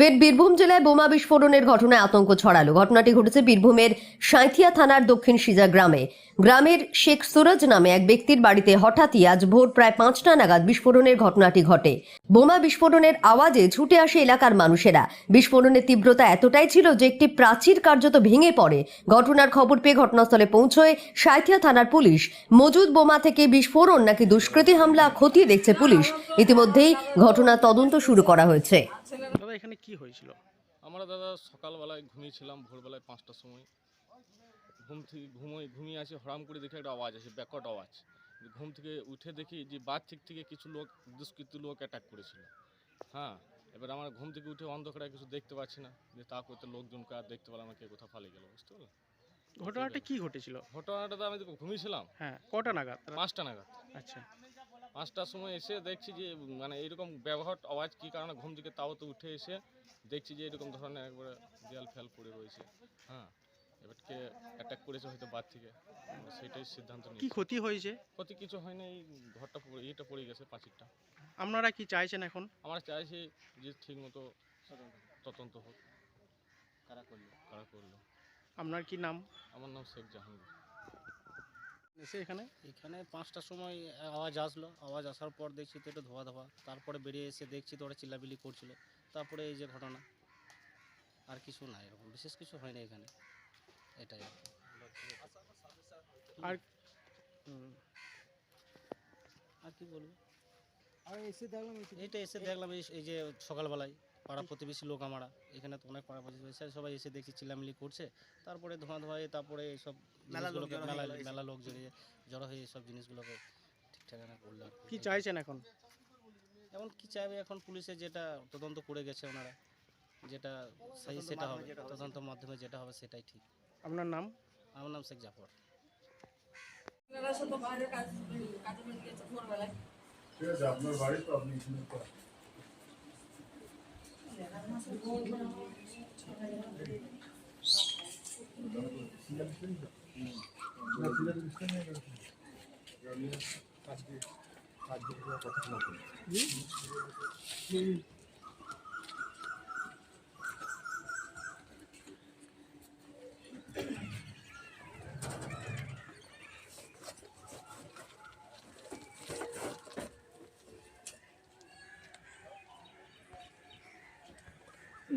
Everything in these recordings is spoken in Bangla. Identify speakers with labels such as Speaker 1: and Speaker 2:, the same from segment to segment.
Speaker 1: ফের বীরভূম জেলায় বোমা বিস্ফোরণের ঘটনায় আতঙ্ক ছড়ালো। ঘটনাটি ঘটেছে বীরভূমের সাঁথিয়া থানার দক্ষিণ সিজা গ্রামে। গ্রামের শেখ সুরজ নামে এক ব্যক্তির বাড়িতে হঠাৎই আজ ভোর প্রায় পাঁচটা নাগাদ বিস্ফোরণের ঘটনাটি ঘটে। বোমা বিস্ফোরণের আওয়াজে ছুটে আসে এলাকার মানুষেরা। বিস্ফোরণের তীব্রতা এতটাই ছিল যে একটি প্রাচীর কার্যত ভেঙে পড়ে। ঘটনার খবর পেয়ে ঘটনাস্থলে পৌঁছয় সাঁথিয়া থানার পুলিশ। মজুদ বোমা থেকে বিস্ফোরণ নাকি দুষ্কৃতী হামলা খতিয়ে দেখছে পুলিশ। ইতিমধ্যেই ঘটনা তদন্ত শুরু করা হয়েছে।
Speaker 2: দাদা এখানে কি হয়েছিল?
Speaker 3: আমরা দাদা সকালবেলায় ঘুমিয়েছিলাম ভোরবেলায় পাঁচটার সময়। ঘুম থেকে ঘুমোই ঘুমিয়ে আছি হরাম করে দেখে একটা আওয়াজ আছে ব্যাকট আওয়াজ। ঘুম থেকে উঠে দেখি যে বাদ থেকে থেকে কিছু লোক দুষ্কৃতী লোক অ্যাটাক করেছিল। হ্যাঁ এবার আমার ঘুম থেকে উঠে অন্ধকারে কিছু দেখতে পাচ্ছি না। যে তা করতে লোকজনকে আর দেখতে পেলাম কে কোথাও ফালে গেল বুঝতে পারলেন?
Speaker 2: ঘটনাটা কি ঘটেছিল?
Speaker 3: ঘটনাটা তো আমি ঘুমিয়েছিলাম।
Speaker 2: হ্যাঁ কটা নাগাদ?
Speaker 3: পাঁচটা নাগাদ।
Speaker 2: আচ্ছা।
Speaker 3: পাঁচটার সময় এসে দেখছি যে মানে এইরকম ব্যবহার আওয়াজ কী কারণে ঘুম থেকে তাও তো উঠে এসে দেখছি যে এরকম ধরনের একবারে দেয়াল ফেল পড়ে রয়েছে। হ্যাঁ। এবার কে অ্যাটাক করেছে হয়তো বাদ থেকে। সেটাই সিদ্ধান্ত
Speaker 2: কি ক্ষতি হয়েছে?
Speaker 3: ক্ষতি কিছু হয়নি এই ঘরটা পড়ে ইয়েটা পড়ে গেছে পাঁচিরটা।
Speaker 2: আপনারা কি চাইছেন এখন?
Speaker 3: আমরা চাইছি যে ঠিক মতো তদন্ত হোক। কারা করল? কারা করল?
Speaker 2: আপনার কি নাম?
Speaker 3: আমার নাম শেখ জাহাঙ্গীর।
Speaker 2: এসে এখানে?
Speaker 4: এখানে পাঁচটার সময় আওয়াজ আসলো। আওয়াজ আসার পর দেখছি তো একটু ধোয়া ধোয়া। তারপরে বেরিয়ে এসে দেখছি তো ওরা চিল্লাবিল্লি করছিল। তারপরে এই যে ঘটনা। আর কিছু নাই এরকম বিশেষ কিছু হয়নি এখানে। এটাই আর কি।
Speaker 2: আর
Speaker 4: হুম। আর কি বলব? এটা এসে দেখলাম এই এই যে সকালবেলায়। পাড়া প্রতিবেশী লোক আমরা। এখানে তো অনেক পাড়া প্রতিবেশী আছে, সবাই এসে দেখছি চিল্লামিল্লি করছে। তারপরে ধোঁয়া ধোঁয়ায় তারপরে এইসব জিনিসগুলোকে মেলা মেলা লোক জড়িয়ে জড়ো হয়ে এইসব জিনিসগুলোকে ঠিকঠাক না করল আর
Speaker 2: কি। চাইছেন এখন?
Speaker 4: এখন কি চাইবে এখন পুলিশে যেটা তদন্ত করে গেছে ওনারা যেটা সেই সেটা হবে তদন্তের মাধ্যমে যেটা হবে সেটাই ঠিক।
Speaker 2: আপনার নাম?
Speaker 4: আমার নাম শেখ জাফর।
Speaker 5: আপনার
Speaker 6: বাড়ি তো আপনি এখানে তো যান শুকুন আপনি বলুন ঘুমান এটা তো ইগনোর
Speaker 5: এই তো ব্যাগটা এখানে
Speaker 6: ঠিক আছে ऐसा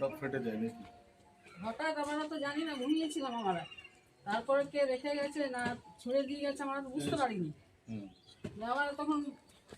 Speaker 6: হঠাৎ ফেটে যায় নাকি?
Speaker 5: হঠাৎ আমরা তো জানি না ঘুমিয়েছিলাম আমরা। তারপরে কে রেখে গেছে না ছুঁড়ে দিয়ে গেছে আমরা তো বুঝতে পারিনি।
Speaker 6: হুম।
Speaker 5: আবার তখন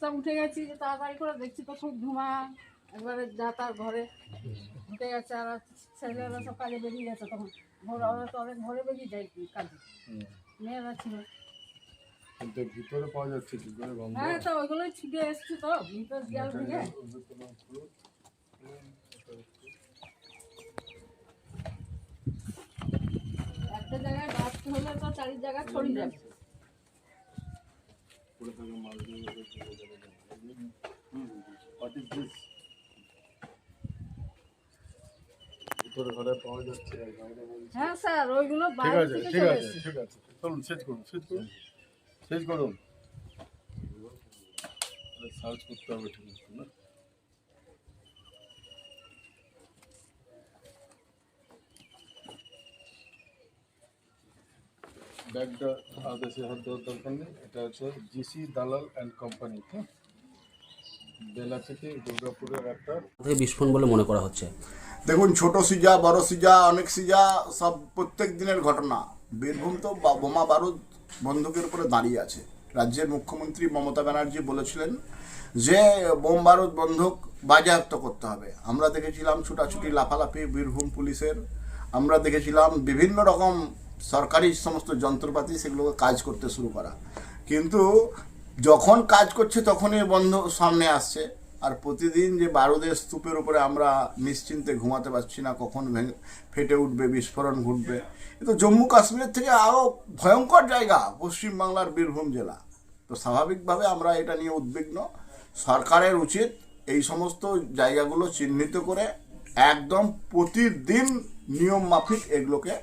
Speaker 5: সব উঠে গেছি যে তাড়াতাড়ি করে দেখছি তো খুব ধোঁয়া একবারে যা তার ঘরে উঠে গেছে আর ছেলেরা সব কাজে বেরিয়ে গেছে তখন। ভোর ওরা তো অনেক ভোরে বেরিয়ে যায় কাজে। মেয়েরা ছিল।
Speaker 6: কিন্তু ভিতরে পাওয়া যাচ্ছে কি করে গন্ধ?
Speaker 5: হ্যাঁ তো ওইগুলোই ছিটে এসছে তো ভিতর দেয়াল থেকে একটা জায়গায় বাস্ট হলে তো চারি ছড়িয়ে যাবে। হ্যাঁ স্যার ওইগুলো বাইরে থেকে
Speaker 6: ঠিক আছে ঠিক আছে। চলুন শেষ করুন শেষ করুন শেষ করুন। সার্চ করতে হবে ঠিক আছে না? ব্যাগটা আদেশে হাত দেওয়ার দরকার নেই। এটা হচ্ছে জিসি দালাল অ্যান্ড কোম্পানি হ্যাঁ? বেলা থেকে দুর্গাপুরের একটা
Speaker 7: বিস্ফোরণ বলে মনে করা হচ্ছে?
Speaker 8: দেখুন ছোট সিজা বড় সিজা অনেক সিজা সব প্রত্যেক দিনের ঘটনা। বীরভূম তো বা- বোমা বারুদ বন্দুকের উপরে দাঁড়িয়ে আছে। রাজ্যের মুখ্যমন্ত্রী মমতা ব্যানার্জি বলেছিলেন যে বোম বারুদ বন্দুক বাজেয়াপ্ত করতে হবে। আমরা দেখেছিলাম ছুটাছুটি লাফালাফি বীরভূম পুলিশের। আমরা দেখেছিলাম বিভিন্ন রকম সরকারি সমস্ত যন্ত্রপাতি সেগুলোকে কাজ করতে শুরু করা। কিন্তু যখন কাজ করছে তখনই বন্ধ সামনে আসছে। আর প্রতিদিন যে বারুদের স্তূপের উপরে আমরা নিশ্চিন্তে ঘুমাতে পারছি না, কখন ফেটে উঠবে, বিস্ফোরণ ঘটবে, এ তো জম্মু কাশ্মীরের থেকে আরও ভয়ঙ্কর জায়গা পশ্চিমবাংলার বীরভূম জেলা। তো স্বাভাবিকভাবে আমরা এটা নিয়ে উদ্বিগ্ন। সরকারের উচিত এই সমস্ত জায়গাগুলো চিহ্নিত করে একদম প্রতিদিন নিয়ম মাফিক এগুলোকে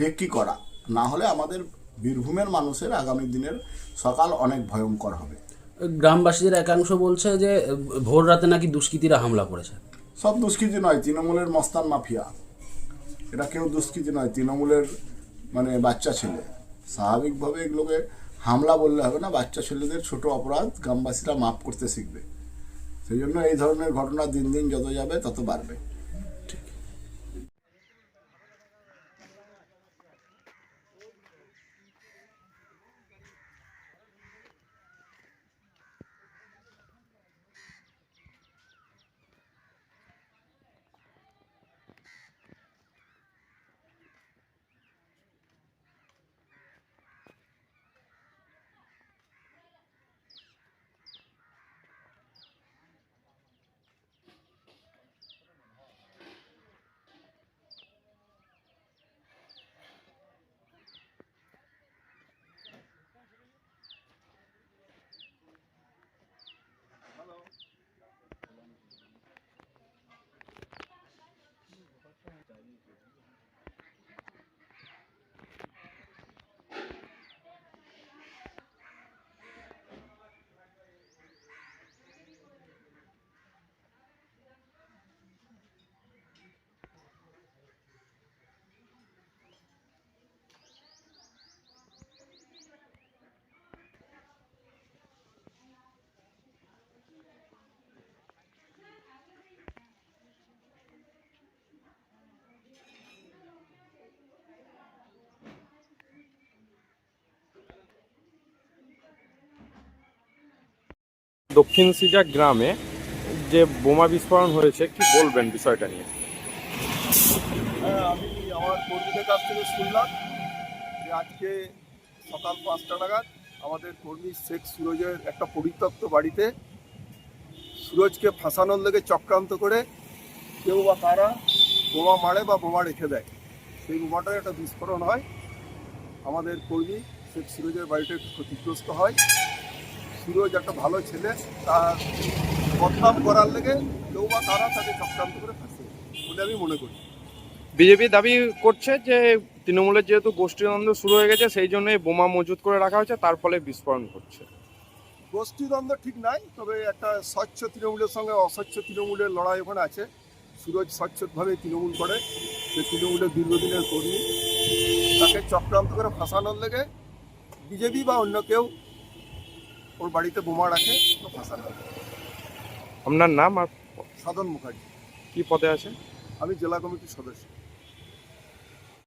Speaker 8: রেকি করা। না হলে আমাদের বীরভূমের মানুষের আগামী দিনের সকাল অনেক ভয়ঙ্কর হবে।
Speaker 7: গ্রামবাসীদের একাংশ বলছে যে ভোর রাতে নাকি দুষ্কৃতীরা হামলা করেছে।
Speaker 8: সব দুষ্কৃতি নয় তৃণমূলের মস্তান মাফিয়া। এটা কেউ দুষ্কৃতি নয় তৃণমূলের মানে বাচ্চা ছেলে। স্বাভাবিকভাবে এগুলোকে হামলা বললে হবে না বাচ্চা ছেলেদের ছোট অপরাধ গ্রামবাসীরা মাফ করতে শিখবে। সেই জন্য এই ধরনের ঘটনা দিন দিন যত যাবে তত বাড়বে।
Speaker 9: দক্ষিণ সিজা গ্রামে যে বোমা বিস্ফোরণ হয়েছে, কি বলবেন বিষয়টা নিয়ে?
Speaker 6: হ্যাঁ আমি আমার কর্মীদের কাছ থেকে শুনলাম যে আজকে সকাল পাঁচটা নাগাদ আমাদের কর্মী শেখ সুরজের একটা পরিত্যক্ত বাড়িতে সুরজকে ফাঁসানোর লেগে চক্রান্ত করে কেউ বা তারা বোমা মারে বা বোমা রেখে দেয়। সেই বোমাটার একটা বিস্ফোরণ হয়। আমাদের কর্মী শেখ সুরজের বাড়িতে ক্ষতিগ্রস্ত হয়। সুরজ একটা ভালো ছেলে তার বদনাম করার লেগে কেউ বা তারা তাকে চক্রান্ত করে ফাঁসে বলে আমি মনে করি।
Speaker 9: বিজেপি দাবি করছে যে তৃণমূলের যেহেতু গোষ্ঠীদ্বন্দ্ব শুরু হয়ে গেছে সেই জন্য বোমা মজুত করে রাখা হয়েছে তার ফলে বিস্ফোরণ ঘটছে।
Speaker 6: গোষ্ঠীদ্বন্দ্ব ঠিক নাই তবে একটা স্বচ্ছ তৃণমূলের সঙ্গে অস্বচ্ছ তৃণমূলের লড়াই ওখানে আছে। সুরজ স্বচ্ছভাবে তৃণমূল করে সে তৃণমূলের দীর্ঘদিনের কর্মী। তাকে চক্রান্ত করে ফাঁসানোর লেগে বিজেপি বা অন্য কেউ ওর বাড়িতে বোমা রাখে তো হয়।
Speaker 9: আপনার নাম আর
Speaker 6: সাধন মুখার্জি।
Speaker 9: কি পদে আছে
Speaker 6: আমি জেলা কমিটির সদস্য।